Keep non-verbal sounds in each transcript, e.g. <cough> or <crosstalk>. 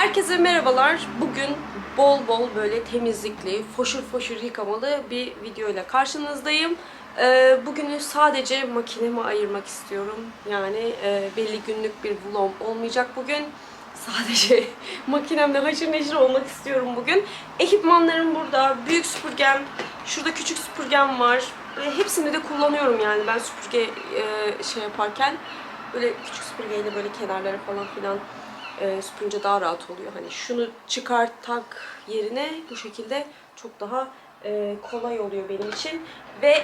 Herkese merhabalar. Bugün bol bol böyle temizlikli, foşur foşur yıkamalı bir video ile karşınızdayım. Ee, bugünü sadece makineme ayırmak istiyorum. Yani e, belli günlük bir vlog olmayacak bugün. <laughs> Sadece makinemle haşır neşir olmak istiyorum bugün. Ekipmanlarım burada. Büyük süpürgem, şurada küçük süpürgem var. Ve hepsini de kullanıyorum yani ben süpürge e, şey yaparken. Böyle küçük süpürgeyle böyle kenarlara falan filan e, süpürünce daha rahat oluyor. Hani şunu çıkartak yerine bu şekilde çok daha e, kolay oluyor benim için. Ve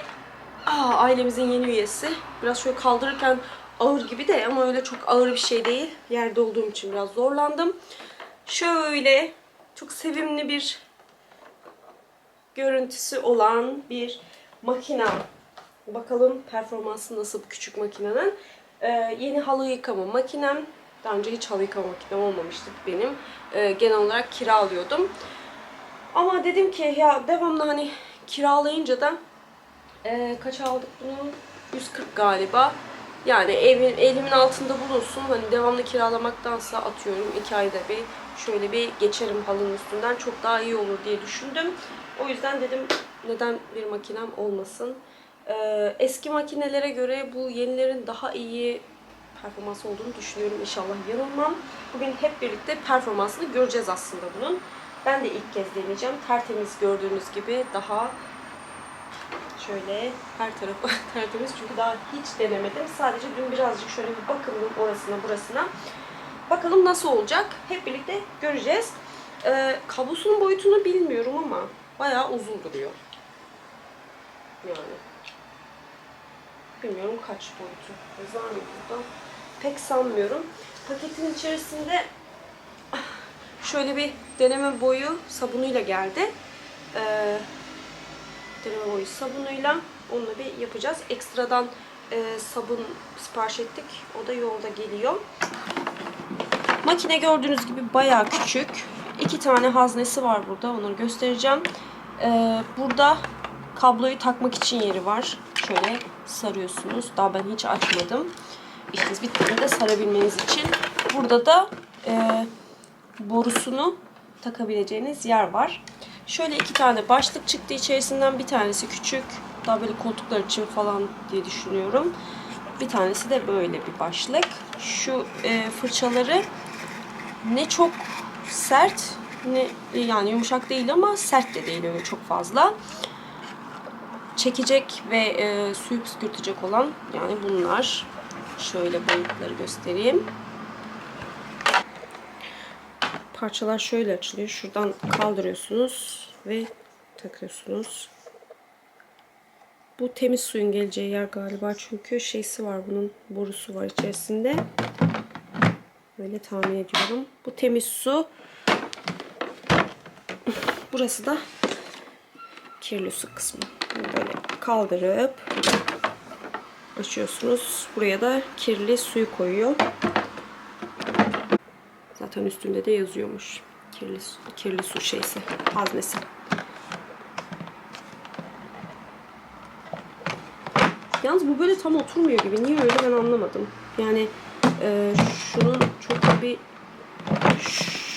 aa, ailemizin yeni üyesi. Biraz şöyle kaldırırken ağır gibi de ama öyle çok ağır bir şey değil. Yerde olduğum için biraz zorlandım. Şöyle çok sevimli bir görüntüsü olan bir makina. Bakalım performansı nasıl bu küçük makinenin. Ee, yeni halı yıkama makinem. Daha önce hiç halı yıkama makinem olmamıştı benim. Ee, genel olarak kiralıyordum. Ama dedim ki ya devamlı hani kiralayınca da e, kaç aldık bunu? 140 galiba. Yani evin, elimin altında bulunsun. Hani devamlı kiralamaktansa atıyorum iki ayda bir şöyle bir geçerim halının üstünden çok daha iyi olur diye düşündüm. O yüzden dedim neden bir makinem olmasın. Ee, eski makinelere göre bu yenilerin daha iyi performans olduğunu düşünüyorum. İnşallah yanılmam. Bugün hep birlikte performansını göreceğiz aslında bunun. Ben de ilk kez deneyeceğim. Tertemiz gördüğünüz gibi daha şöyle her tarafı <laughs> tertemiz çünkü daha hiç denemedim. Sadece dün birazcık şöyle bir bakındım orasına burasına. Bakalım nasıl olacak. Hep birlikte göreceğiz. Ee, kablosunun boyutunu bilmiyorum ama bayağı uzun duruyor. Yani. Bilmiyorum kaç boyutu. Yazar mı burada? Pek sanmıyorum. Paketin içerisinde ah, şöyle bir deneme boyu sabunuyla geldi. Ee, deneme boyu sabunuyla onunla bir yapacağız. Ekstradan e, sabun sipariş ettik. O da yolda geliyor. Makine gördüğünüz gibi bayağı küçük. İki tane haznesi var burada. Onları göstereceğim. Ee, burada kabloyu takmak için yeri var. Şöyle sarıyorsunuz. Daha ben hiç açmadım. İşiniz bittiğinde sarabilmeniz için. Burada da e, borusunu takabileceğiniz yer var. Şöyle iki tane başlık çıktı içerisinden. Bir tanesi küçük. Daha böyle koltuklar için falan diye düşünüyorum. Bir tanesi de böyle bir başlık. Şu e, fırçaları ne çok sert ne yani yumuşak değil ama sert de değil öyle çok fazla. Çekecek ve e, suyu püskürtecek olan yani bunlar. Şöyle boyutları göstereyim. Parçalar şöyle açılıyor. Şuradan kaldırıyorsunuz ve takıyorsunuz. Bu temiz suyun geleceği yer galiba çünkü şeysi var bunun borusu var içerisinde. Böyle tahmin ediyorum. Bu temiz su. Burası da kirli su kısmı. Böyle kaldırıp açıyorsunuz. Buraya da kirli suyu koyuyor. Zaten üstünde de yazıyormuş. Kirli, kirli su şeysi, haznesi. Yalnız bu böyle tam oturmuyor gibi. Niye öyle ben anlamadım. Yani e, şunun çok da bir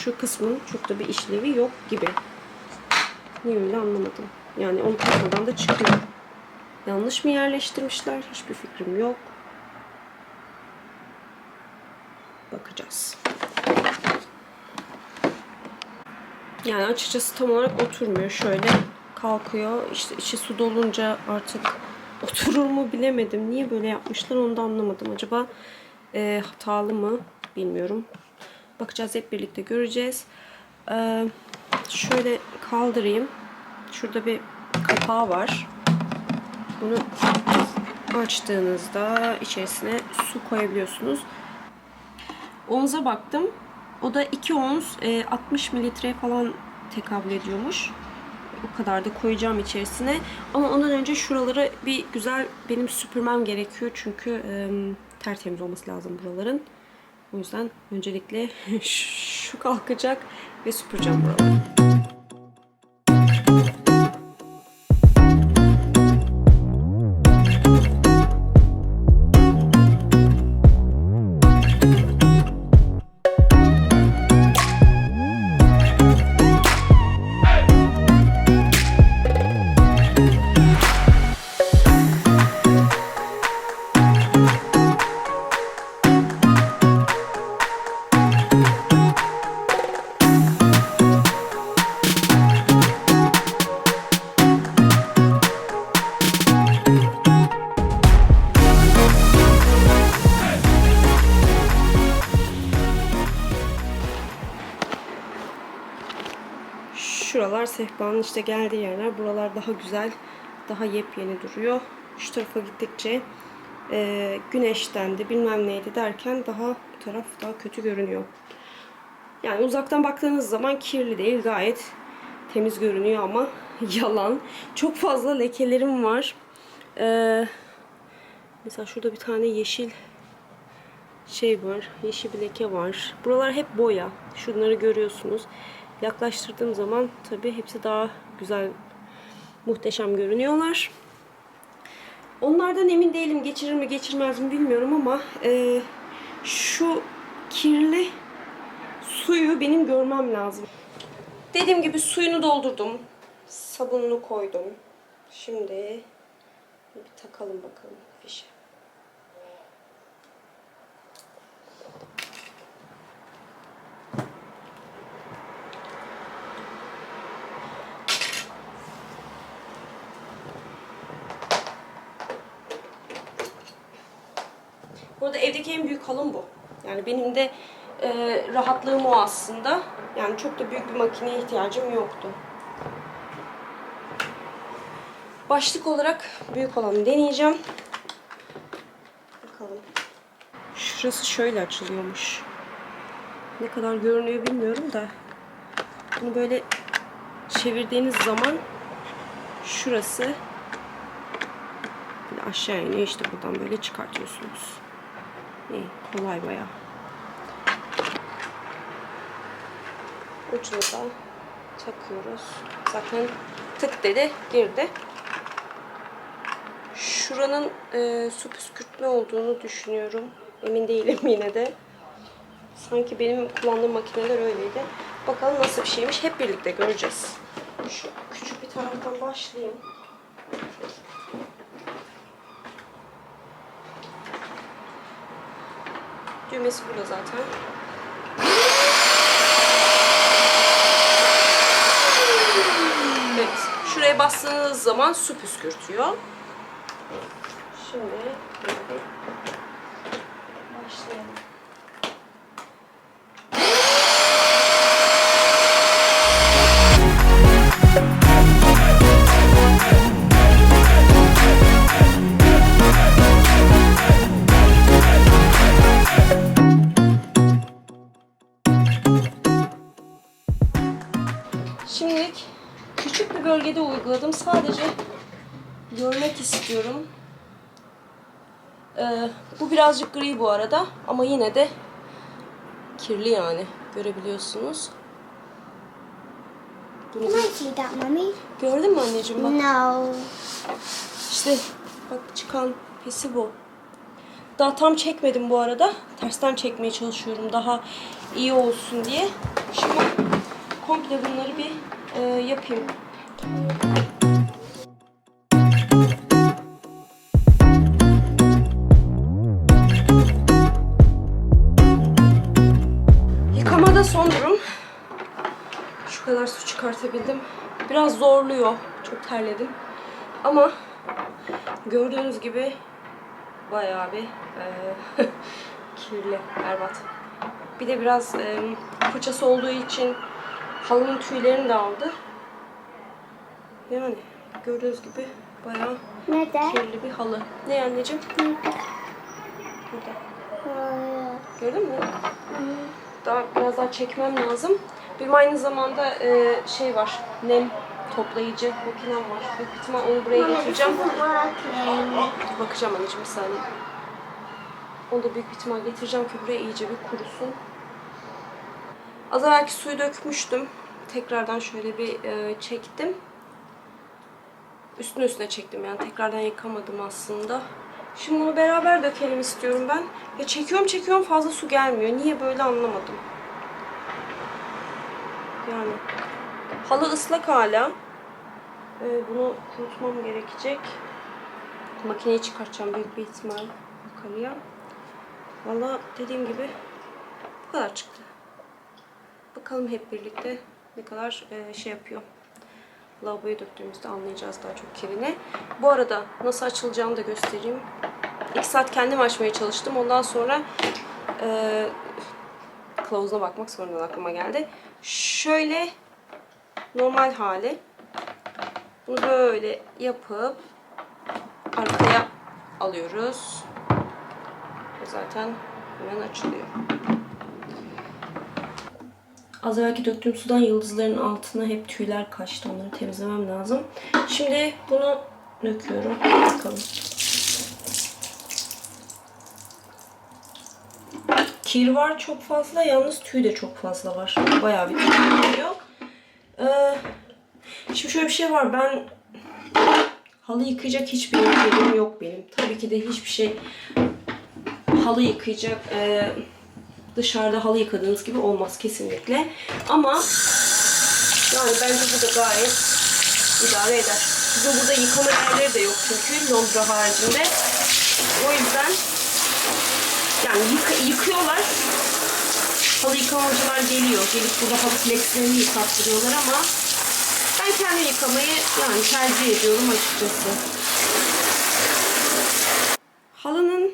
şu kısmın çok da bir işlevi yok gibi. Niye öyle anlamadım. Yani onu takmadan da çıkıyor. Yanlış mı yerleştirmişler? Hiçbir fikrim yok. Bakacağız. Yani açıkçası tam olarak oturmuyor. Şöyle kalkıyor. İşte içi su dolunca artık <laughs> oturur mu bilemedim. Niye böyle yapmışlar onu da anlamadım. Acaba e, hatalı mı bilmiyorum. Bakacağız hep birlikte göreceğiz. Ee, şöyle kaldırayım. Şurada bir kapağı var. Bunu açtığınızda içerisine su koyabiliyorsunuz. Onza baktım. O da 2 ons e, 60 mililitre falan tekabül ediyormuş. O kadar da koyacağım içerisine. Ama ondan önce şuraları bir güzel benim süpürmem gerekiyor. Çünkü e, tertemiz olması lazım buraların. O yüzden öncelikle <laughs> şu kalkacak ve süpüreceğim buraları. Sehpanın işte geldiği yerler. Buralar daha güzel, daha yepyeni duruyor. Şu tarafa gittikçe e, güneştendi bilmem neydi derken daha bu taraf daha kötü görünüyor. Yani uzaktan baktığınız zaman kirli değil gayet temiz görünüyor ama <laughs> yalan. Çok fazla lekelerim var. Ee, mesela şurada bir tane yeşil şey var. Yeşil bir leke var. Buralar hep boya. Şunları görüyorsunuz. Yaklaştırdığım zaman tabii hepsi daha güzel, muhteşem görünüyorlar. Onlardan emin değilim. Geçirir mi geçirmez mi bilmiyorum ama e, şu kirli suyu benim görmem lazım. Dediğim gibi suyunu doldurdum. Sabununu koydum. Şimdi bir takalım bakalım fişe. Burada evdeki en büyük halım bu. Yani benim de e, rahatlığım o aslında. Yani çok da büyük bir makineye ihtiyacım yoktu. Başlık olarak büyük olanı deneyeceğim. Bakalım. Şurası şöyle açılıyormuş. Ne kadar görünüyor bilmiyorum da. Bunu böyle çevirdiğiniz zaman şurası aşağı iniyor. İşte buradan böyle çıkartıyorsunuz. İyi, kolay bayağı. Ucunu da takıyoruz. Zaten tık dedi, girdi. Şuranın e, su püskürtme olduğunu düşünüyorum. Emin değilim yine de. Sanki benim kullandığım makineler öyleydi. Bakalım nasıl bir şeymiş. Hep birlikte göreceğiz. Şu küçük bir taraftan başlayayım. Düğmesi burada zaten. Evet. Şuraya bastığınız zaman su püskürtüyor. Şimdi başlayalım. Şimdilik küçük bir bölgede uyguladım. Sadece görmek istiyorum. Ee, bu birazcık gri bu arada ama yine de kirli yani. Görebiliyorsunuz. Bunu Mummy? gördün mü anneciğim bak. No. İşte bak çıkan pesi bu. Daha tam çekmedim bu arada. Tersten çekmeye çalışıyorum daha iyi olsun diye. Şimdi komple bunları bir e, yapayım. Yıkamada son durum. Şu kadar su çıkartabildim. Biraz zorluyor. Çok terledim. Ama gördüğünüz gibi bayağı bir e, <laughs> kirli, berbat. Bir de biraz e, fırçası olduğu için halının tüylerini de aldı. Yani gördüğünüz gibi bayağı Neden? kirli bir halı. Ne anneciğim? Burada. Gördün mü? Daha biraz daha çekmem lazım. Benim aynı zamanda e, şey var. Nem toplayıcı makinem var. Büyük ihtimal onu buraya getireceğim. Dur bakacağım anneciğim bir saniye. Onu da büyük ihtimal getireceğim ki buraya iyice bir kurusun. Az evvelki suyu dökmüştüm. Tekrardan şöyle bir e, çektim. Üstüne üstüne çektim yani tekrardan yıkamadım aslında. Şimdi bunu beraber dökelim istiyorum ben. Ya çekiyorum çekiyorum fazla su gelmiyor. Niye böyle anlamadım. Yani halı ıslak hala. Ee, bunu kurutmam gerekecek. Makineyi çıkartacağım büyük bir ihtimal yukarıya. Valla dediğim gibi bu kadar çıktı. Bakalım hep birlikte ne kadar e, şey yapıyor. Lavaboya döktüğümüzde anlayacağız daha çok kirini. Bu arada nasıl açılacağını da göstereyim. İlk saat kendim açmaya çalıştım. Ondan sonra e, kılavuzuna bakmak sonradan aklıma geldi. Şöyle normal hali. Bunu böyle yapıp arkaya alıyoruz. Zaten hemen açılıyor. Az evvelki döktüğüm sudan yıldızların altına hep tüyler kaçtı. Onları temizlemem lazım. Şimdi bunu döküyorum. Bakalım. Kir var çok fazla. Yalnız tüy de çok fazla var. Bayağı bir tüy geliyor. Ee, şimdi şöyle bir şey var. Ben halı yıkayacak hiçbir yerim yok benim. Tabii ki de hiçbir şey halı yıkayacak e, dışarıda halı yıkadığınız gibi olmaz kesinlikle. Ama yani bence bu da gayet idare eder. Bizim burada yıkama yerleri de yok çünkü Londra haricinde. O yüzden yani yık- yıkıyorlar. Halı yıkamacılar geliyor. Gelip burada halı flexlerini yıkattırıyorlar ama ben kendi yıkamayı yani tercih ediyorum açıkçası. Halının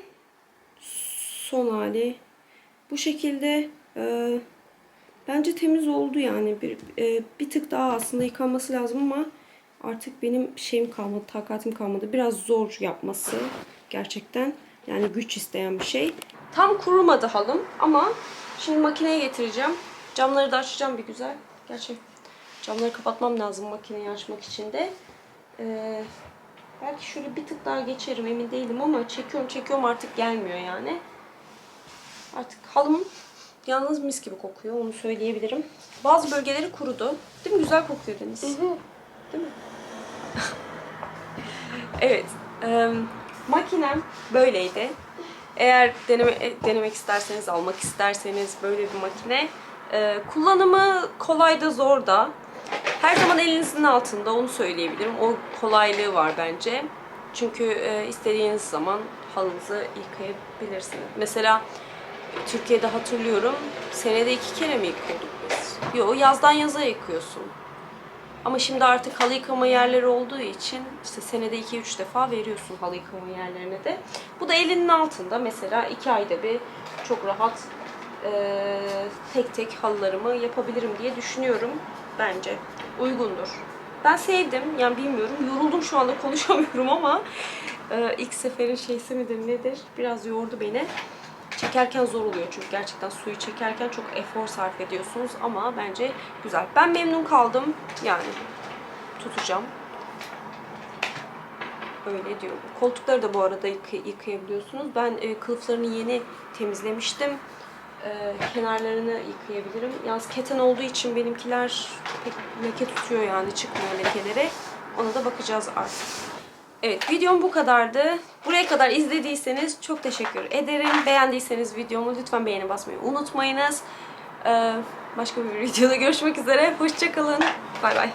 son hali bu şekilde e, bence temiz oldu yani. Bir e, bir tık daha aslında yıkanması lazım ama artık benim şeyim kalmadı takatim kalmadı. Biraz zor yapması gerçekten. Yani güç isteyen bir şey. Tam kurumadı halım ama şimdi makineye getireceğim. Camları da açacağım bir güzel. Gerçi camları kapatmam lazım makineyi açmak için de. Ee, belki şöyle bir tık daha geçerim emin değilim ama çekiyorum çekiyorum artık gelmiyor yani Artık halım yalnız mis gibi kokuyor onu söyleyebilirim. Bazı bölgeleri kurudu. Değil mi? Güzel kokuyor Deniz. Değil mi? evet. E, makinem böyleydi. Eğer deneme, e, denemek isterseniz, almak isterseniz böyle bir makine. e, kullanımı kolay da zor da. Her zaman elinizin altında onu söyleyebilirim. O kolaylığı var bence. Çünkü e, istediğiniz zaman halınızı yıkayabilirsiniz. Mesela Türkiye'de hatırlıyorum senede iki kere mi yıkıyorduk biz? Yok yazdan yaza yıkıyorsun. Ama şimdi artık halı yıkama yerleri olduğu için işte senede 2-3 defa veriyorsun halı yıkama yerlerine de. Bu da elinin altında mesela 2 ayda bir çok rahat eee, tek tek halılarımı yapabilirim diye düşünüyorum. Bence uygundur. Ben sevdim. Yani bilmiyorum. Yoruldum şu anda <laughs> konuşamıyorum ama eee, ilk seferin şeysi midir nedir? Biraz yordu beni. Çekerken zor oluyor çünkü gerçekten suyu çekerken çok efor sarf ediyorsunuz ama bence güzel. Ben memnun kaldım. Yani tutacağım. Öyle diyorum. Koltukları da bu arada yıkay- yıkayabiliyorsunuz. Ben e, kılıflarını yeni temizlemiştim. E, kenarlarını yıkayabilirim. Yalnız keten olduğu için benimkiler pek leke tutuyor yani çıkmıyor lekeleri. Ona da bakacağız artık. Evet videom bu kadardı. Buraya kadar izlediyseniz çok teşekkür ederim. Beğendiyseniz videomu lütfen beğeni basmayı unutmayınız. Ee, başka bir <laughs> videoda görüşmek üzere. Hoşçakalın. Bay bay.